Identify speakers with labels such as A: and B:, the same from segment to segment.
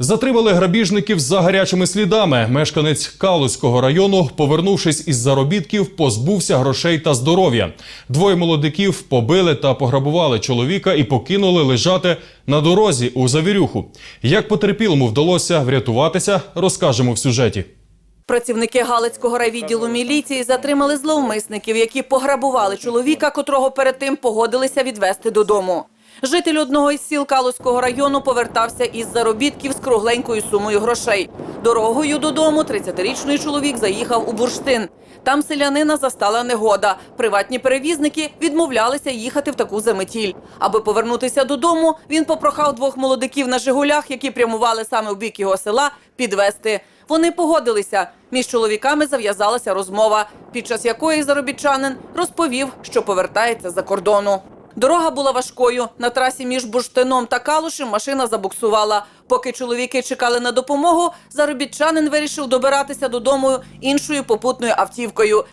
A: Затримали грабіжників за гарячими слідами. Мешканець Калузького району, повернувшись із заробітків, позбувся грошей та здоров'я. Двоє молодиків побили та пограбували чоловіка і покинули лежати на дорозі у завірюху. Як потерпілому вдалося врятуватися, розкажемо в сюжеті.
B: Працівники Галицького райвідділу міліції затримали зловмисників, які пограбували чоловіка, котрого перед тим погодилися відвезти додому. Житель одного із сіл Калузького району повертався із заробітків з кругленькою сумою грошей. Дорогою додому 30-річний чоловік заїхав у бурштин. Там селянина застала негода. Приватні перевізники відмовлялися їхати в таку заметіль. Аби повернутися додому, він попрохав двох молодиків на Жигулях, які прямували саме в бік його села, підвести. Вони погодилися. Між чоловіками зав'язалася розмова, під час якої заробітчанин розповів, що повертається за кордону. Дорога була важкою. На трасі між Бурштином та Калушем машина забуксувала. Поки чоловіки чекали на допомогу, заробітчанин вирішив добиратися додому іншою попутною автівкою.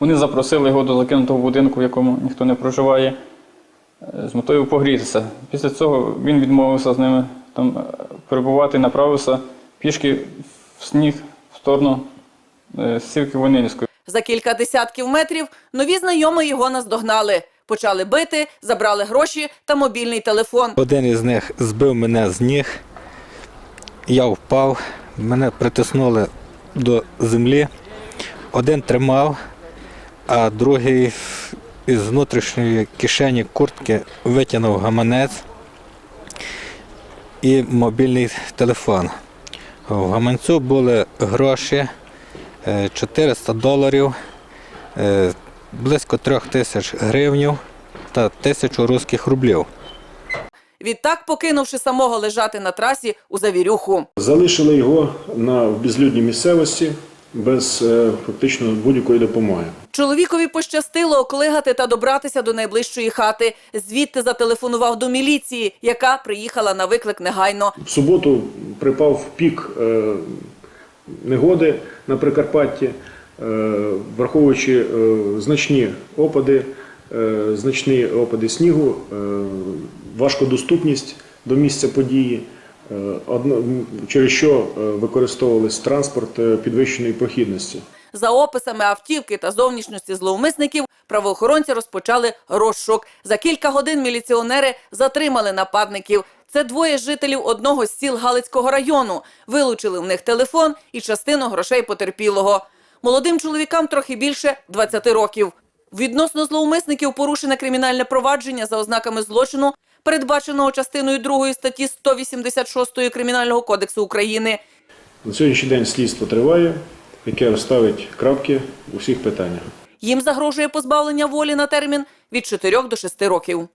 C: Вони запросили його до закинутого будинку, в якому ніхто не проживає, е, з метою погрітися. Після цього він відмовився з ними там е, перебувати, направився пішки в сніг в сторону е, сілки Ванилівської.
B: За кілька десятків метрів нові знайомі його наздогнали. Почали бити, забрали гроші та мобільний телефон.
D: Один із них збив мене з ніг, я впав, мене притиснули до землі. Один тримав, а другий із внутрішньої кишені куртки витягнув гаманець і мобільний телефон. В гаманцю були гроші е, 400 доларів, е, близько трьох тисяч гривнів та тисячу руських рублів.
B: Відтак, покинувши самого лежати на трасі у завірюху.
E: Залишили його на в безлюдній місцевості без е, фактично будь-якої допомоги.
B: Чоловікові пощастило оклигати та добратися до найближчої хати. Звідти зателефонував до міліції, яка приїхала на виклик негайно.
E: В суботу припав пік е, негоди на Прикарпатті, враховуючи е, значні опади, е, значні опади снігу, е, важкодоступність до місця події. е, через що е, використовувались транспорт е, підвищеної прохідності.
B: За описами автівки та зовнішності зловмисників правоохоронці розпочали розшук. За кілька годин міліціонери затримали нападників. Це двоє жителів одного з сіл Галицького району. Вилучили в них телефон і частину грошей потерпілого. Молодим чоловікам трохи більше 20 років. Відносно зловмисників порушене кримінальне провадження за ознаками злочину, передбаченого частиною 2 статті 186 Кримінального кодексу України.
E: На сьогоднішній день слідство триває, яке розставить крапки у всіх питаннях.
B: Їм загрожує позбавлення волі на термін від 4 до 6 років.